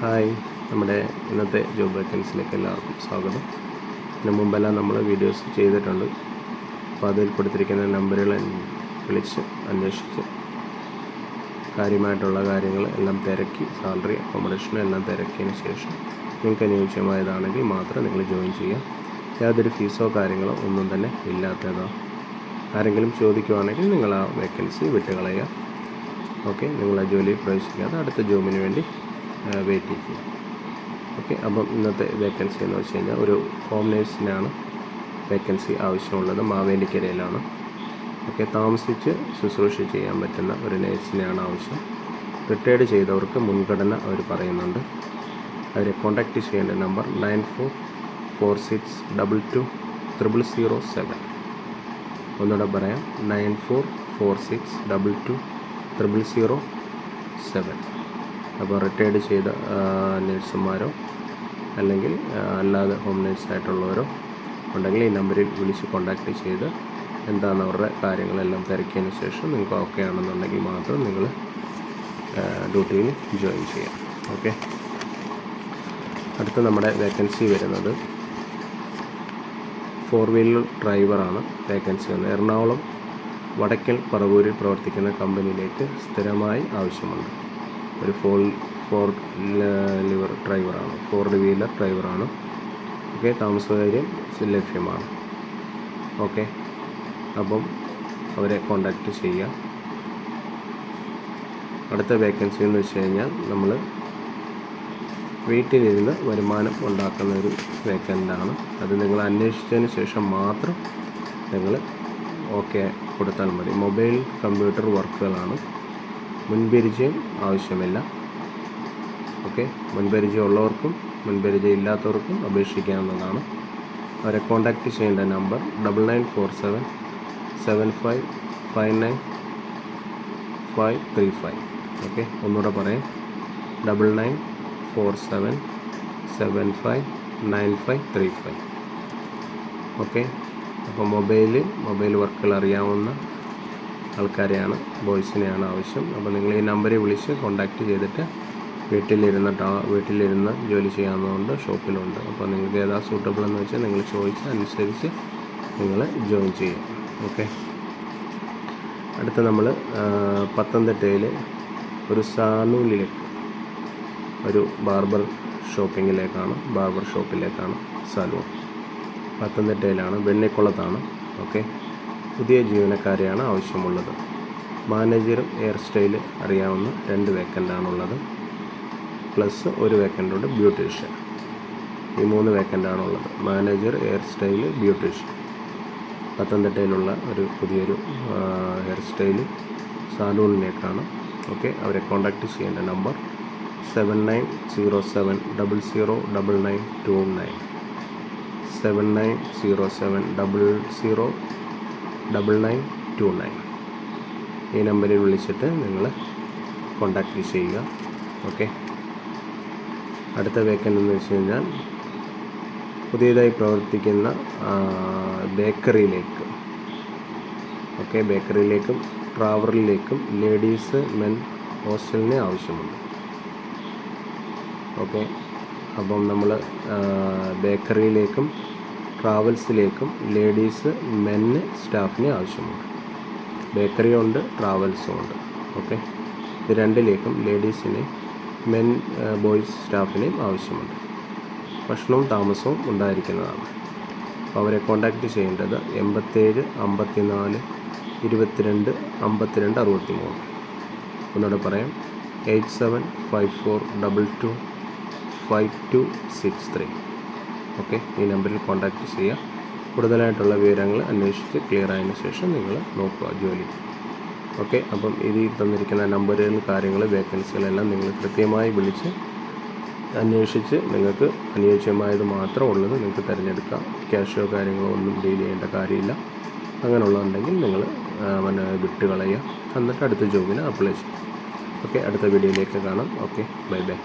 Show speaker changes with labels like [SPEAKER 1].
[SPEAKER 1] Hi നമ്മുടെ ഇന്നത്തെ job വേക്കൻസിലേക്ക് എല്ലാവർക്കും സ്വാഗതം. ഇതിനു മുമ്പെല്ലാം നമ്മൾ വീഡിയോസ് ചെയ്തിട്ടുണ്ട്. അപ്പോൾ അതിൽ കൊടുത്തിരിക്കുന്ന നമ്പറുകൾ വിളിച്ച് അന്വേഷിച്ച് കാര്യമായിട്ടുള്ള കാര്യങ്ങൾ എല്ലാം തിരക്കി സാലറി അക്കോമഡേഷനും എല്ലാം തിരക്കിയതിന് ശേഷം നിങ്ങൾക്ക് അനുയോജ്യമായതാണെങ്കിൽ മാത്രം നിങ്ങൾ ജോയിൻ ചെയ്യാം യാതൊരു ഫീസോ കാര്യങ്ങളോ ഒന്നും തന്നെ ഇല്ലാത്തതാണ്. ആരെങ്കിലും ചോദിക്കുവാണെങ്കിൽ നിങ്ങൾ ആ വേക്കൻസി വിട്ടുകളയുക. ഓക്കെ നിങ്ങൾ ആ ജോലിയിൽ പ്രവേശിക്കാതെ അടുത്ത ജോബിന് വേണ്ടി വെയിറ്റ് ചെയ്യുക ഓക്കെ അപ്പം ഇന്നത്തെ വേക്കൻസി എന്ന് വെച്ച് കഴിഞ്ഞാൽ ഒരു ഹോം നേഴ്സിനാണ് വേക്കൻസി ആവശ്യമുള്ളത് മാവേലിക്കരയിലാണ്. ഓക്കെ താമസിച്ച് ശുശ്രൂഷ ചെയ്യാൻ പറ്റുന്ന ഒരു നേഴ്സിനെയാണ് ആവശ്യം. റിട്ടയർഡ് ചെയ്തവർക്ക് മുൻഗണന അവർ പറയുന്നുണ്ട്. അവരെ കോൺടാക്റ്റ് ചെയ്യേണ്ട number nine four four six double two triple zero seven. ഒന്നുകൂടെ പറയാം nine four four six double two triple zero seven. അപ്പോൾ റിട്ടയർഡ് ചെയ്ത നഴ്സുമാരോ അല്ലെങ്കിൽ അല്ലാതെ ഹോം നേഴ്സായിട്ടുള്ളവരോ ഉണ്ടെങ്കിൽ ഈ നമ്പറിൽ വിളിച്ച് കോൺടാക്റ്റ് ചെയ്ത് എന്താണ് അവരുടെ കാര്യങ്ങളെല്ലാം തിരക്കിയതിന് ശേഷം നിങ്ങൾക്ക് ഓക്കെ ആണെന്നുണ്ടെങ്കിൽ മാത്രം നിങ്ങൾ ഡ്യൂട്ടിയിൽ ജോയിൻ ചെയ്യാം. ഓക്കെ? അടുത്ത നമ്മുടെ വേക്കൻസി വരുന്നത് ഫോർ വീലർ ഡ്രൈവറാണ് വേക്കൻസി വന്നത്. എറണാകുളം വടക്കൽ പറവൂരിൽ പ്രവർത്തിക്കുന്ന കമ്പനിയിലേക്ക് സ്ഥിരമായി ആവശ്യമുണ്ട്. ഒരു ഫോർ ഫോർ ലിവർ ഡ്രൈവറാണ്. ഫോർ വീലർ ഡ്രൈവറാണ്. ഓക്കെ താമസകാര്യം ലഭ്യമാണ്. ഓക്കെ അപ്പം അവരെ കോണ്ടാക്റ്റ് ചെയ്യുക. അടുത്ത വേക്കൻസി എന്ന് വെച്ച് കഴിഞ്ഞാൽ നമ്മൾ വീട്ടിലിരുന്ന് വരുമാനം ഉണ്ടാക്കുന്ന ഒരു വേക്കന്റാണ് അത് നിങ്ങൾ അന്വേഷിച്ചതിന് ശേഷം മാത്രം നിങ്ങൾ ഓക്കെ കൊടുത്താൽ മതി. മൊബൈൽ കമ്പ്യൂട്ടർ വർക്കുകളാണ് മുൻപരിചയം ആവശ്യമില്ല. ഓക്കെ? മുൻപരിചയം ഉള്ളവർക്കും മുൻപരിചയം ഇല്ലാത്തവർക്കും അപേക്ഷിക്കാവുന്നതാണ്. അവരെ കോൺടാക്റ്റ് ചെയ്യേണ്ട number double nine four seven seven five five nine five three five okay? ഒന്നുകൂടെ പറയാം. Double nine four seven seven five nine five three five okay? അപ്പോൾ മൊബൈൽ മൊബൈൽ വർക്കുകൾ അറിയാവുന്ന ആൾക്കാരെയാണ് ബോയ്സിനെയാണ് ആവശ്യം. അപ്പോൾ നിങ്ങൾ ഈ നമ്പറിൽ വിളിച്ച് കോൺടാക്റ്റ് ചെയ്തിട്ട് വീട്ടിലിരുന്ന് ടാ വീട്ടിലിരുന്ന് ജോലി ചെയ്യാവുന്നതുകൊണ്ട് ഷോപ്പിലുണ്ട്. അപ്പോൾ നിങ്ങൾക്ക് ഏതാ സൂട്ടബിൾ എന്ന് വെച്ചാൽ നിങ്ങൾ ചോദിച്ച് അനുസരിച്ച് നിങ്ങൾ ജോയിൻ ചെയ്യും. ഓക്കെ? അടുത്ത നമ്മൾ പത്തനംതിട്ടയിൽ ഒരു സാനൂലിലേക്ക് ഒരു ബാർബർ ഷോപ്പിങ്ങിലേക്കാണ് ബാർബർ ഷോപ്പിലേക്കാണ് സാലൂൺ പത്തനംതിട്ടയിലാണ് വെണ്ണിക്കുളത്താണ്. ഓക്കെ? പുതിയ ജീവനക്കാരെയാണ് ആവശ്യമുള്ളത്. മാനേജറും ഹെയർ സ്റ്റൈൽ അറിയാവുന്ന രണ്ട് വേക്കന്റാണുള്ളത് പ്ലസ് ഒരു വേക്കന്റുണ്ട് ബ്യൂട്ടീഷ്യൻ. ഈ മൂന്ന് വേക്കന്റാണുള്ളത് മാനേജർ ഹെയർ സ്റ്റൈൽ ബ്യൂട്ടീഷ്യൻ. പത്തനംതിട്ടയിലുള്ള ഒരു പുതിയൊരു ഹെയർ സ്റ്റൈൽ സാലൂണിലേക്കാണ്. ഓക്കെ അവരെ കോൺടാക്റ്റ് ചെയ്യേണ്ട number seven nine zero seven double zero double nine two nine. Seven nine zero seven double zero double nine two nine ഈ നമ്പറിൽ വിളിച്ചിട്ട് നിങ്ങൾ കോൺടാക്റ്റ് ചെയ്യുക. ഓക്കെ അടുത്ത വേക്കന്റ് എന്ന് വെച്ച് കഴിഞ്ഞാൽ പുതിയതായി പ്രവർത്തിക്കുന്ന ബേക്കറിയിലേക്ക് ഓക്കെ ബേക്കറിയിലേക്കും ട്രാവറിലേക്കും ലേഡീസ് മെൻ ഹോസ്റ്റലിന് ആവശ്യമുണ്ട്. ഓക്കെ അപ്പം നമ്മൾ ബേക്കറിയിലേക്കും ട്രാവൽസിലേക്കും ലേഡീസ് മെന്ന് സ്റ്റാഫിന് ആവശ്യമുണ്ട്. ബേക്കറി ഉണ്ട് ട്രാവൽസും ഉണ്ട് ഓക്കെ? ഇത് രണ്ടിലേക്കും ലേഡീസിനെ മെൻ ബോയ്സ് സ്റ്റാഫിനെയും ആവശ്യമുണ്ട്. ഭക്ഷണവും താമസവും ഉണ്ടായിരിക്കുന്നതാണ്. അപ്പോൾ അവരെ കോൺടാക്റ്റ് ചെയ്യേണ്ടത് എൺപത്തേഴ് അമ്പത്തിനാല് ഇരുപത്തിരണ്ട് അമ്പത്തിരണ്ട് അറുപത്തി മൂന്ന് ഒന്നുകൂടെ പറയാം. Eight seven five four double two five two six three. Okay ഈ നമ്പറിൽ കോൺടാക്റ്റ് ചെയ്യുക. കൂടുതലായിട്ടുള്ള വിവരങ്ങൾ അന്വേഷിച്ച് ക്ലിയർ ആയതിനു ശേഷം നിങ്ങൾ നോക്കുക ജോലി. ഓക്കെ അപ്പം ഇതിൽ തന്നിരിക്കുന്ന നമ്പറുകൾ കാര്യങ്ങൾ വേക്കൻസികളെല്ലാം നിങ്ങൾ കൃത്യമായി വിളിച്ച് അന്വേഷിച്ച് നിങ്ങൾക്ക് അനുയോജ്യമായത് മാത്രം ഉള്ളത് നിങ്ങൾക്ക് തിരഞ്ഞെടുക്കാം. ക്യാഷോ കാര്യങ്ങളോ ഒന്നും ഡീൽ ചെയ്യേണ്ട കാര്യമില്ല. അങ്ങനെയുള്ളതുണ്ടെങ്കിൽ നിങ്ങൾ പിന്നെ വിട്ടുകളയുക. എന്നിട്ട് അടുത്ത ജോബിന് അപ്ലൈ ചെയ്യും. ഓക്കെ അടുത്ത വീഡിയോയിലേക്ക് കാണാം. Okay bye bye